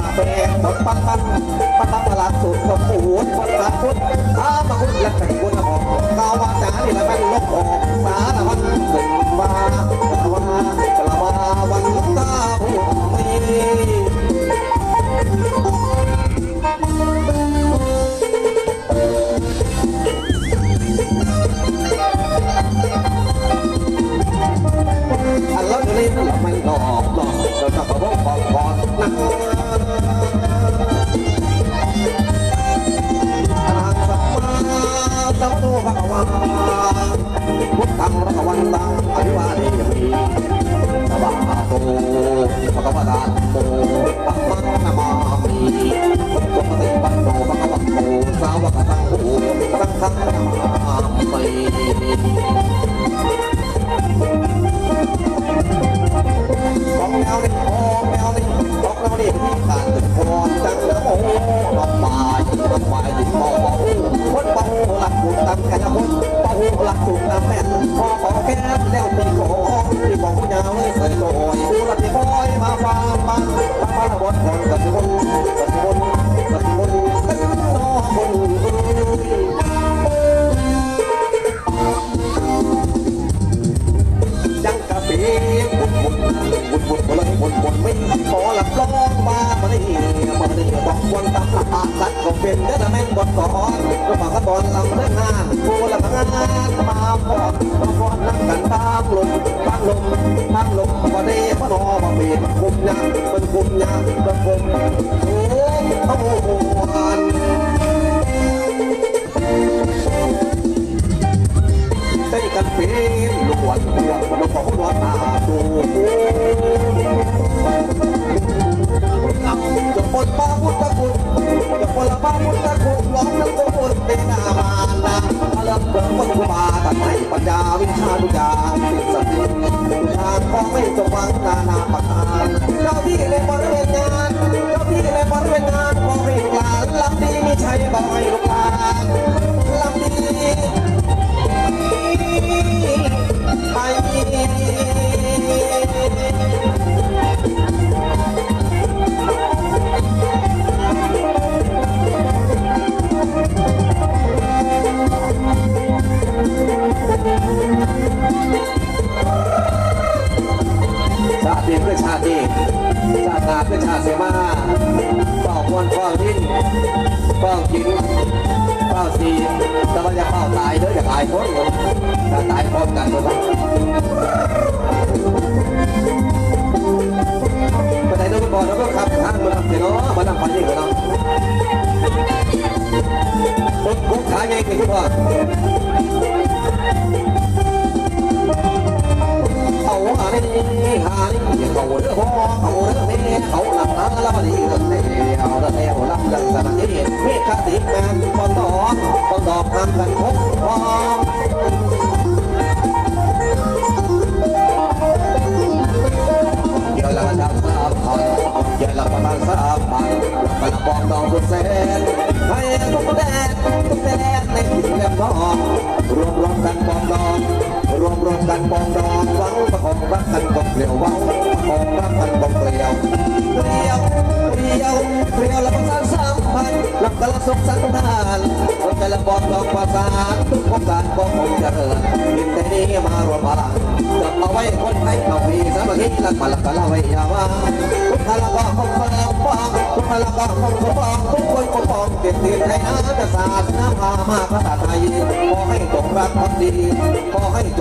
าเป็นบนปันปันปันปันตลาดสุดคนปูนคนสาคุดอามาคุดและแต่คุ ป่าหลักบุญตามแม่พอขอแค่แล้วมีขอที่ บอกยาวเลยใส่อยดูละที่คอยมาฟังมันฟังมันบนคนกับคนกับคนกับคนกันน้อคนจังกะปีบุญบุญบุญบุญบุญเลยบุญบุญไม่ขอหลับร้องมามาได้มาได้บอกวันตามหลักสัตว์ก็เป็นเด้อแม่งบนก่อนก็มาก็ตอนลำเรื่องงานกูละงานมาพอดมาพอดนั่งกันตามลม ลมตามลมมาได้พนอมาเปลี่ยนคุมยางเป็นคุมยางเป็นคุมโอ้โหวันเต้กันเป็นลูกหวานหัวลูกของหัวตาดูจะปนปาพุทธคุณจะปนละปาพุทธคุณร้องทั้งตัวคนเป็นอามานาพลังเบิกคนกุมาตัดไม่ปัญญาวิชาทุกอย่างสิ่งศักดิ์ สิทธิ์ทุกทางของไม่สมหวังนานาประการเจ้าที่ในบริเวณงานเจ้าที่ในบริเวณงานขอให้ลูกลานลำดีมีชัยบ่อย คือชาติเสมาเฝ้าควนเฝ้าดิ้นเฝ้ากินเฝ้าสีแต่ว่าอย่าเฝ้าตายเด้ออย่าตายคนผมถ้าตายพร้อมกันหมดละไปไหนต้องก่อนแล้วก็ขับทางมาทำเสียเนาะมาทำพันยิ่งกันเนาะปุ๊บปุ๊บขาใหญ่ขึ้นทุกคนเขาหาได้หาได้เขาเด้อพ่อเขาเด้อแม่เขา ลาแล้วมาดีเด้อแม่เอาเด้อแม่หัวลับดังสันเย่เมฆคติแม่ปอนดอกปอนดอกทำกันครบพอเดี๋ยวละดังสามพันเดี๋ยวละประมาณสามพันมันปองดองสุดแสนให้ทุกแดนทุกแดนในถิ่นแหลมทองรวมรวมกันปองดองรวมรวมกันปองดอง ต่ละปองประสานทุกโครงการปองคงเจริญยินแต่นี้มารวมพลังจับเอาไว้คนไทยเอาพีสามัคคีรักมาลักกันละไว้ยาวาทุกพลังก็คงเพิ่มฟองทุกพลังก็คงฟองทุกคนก็ปองเกียรติไทยนาศาสนาพามาภาษาไทยขอให้จงรักพักดีขอให้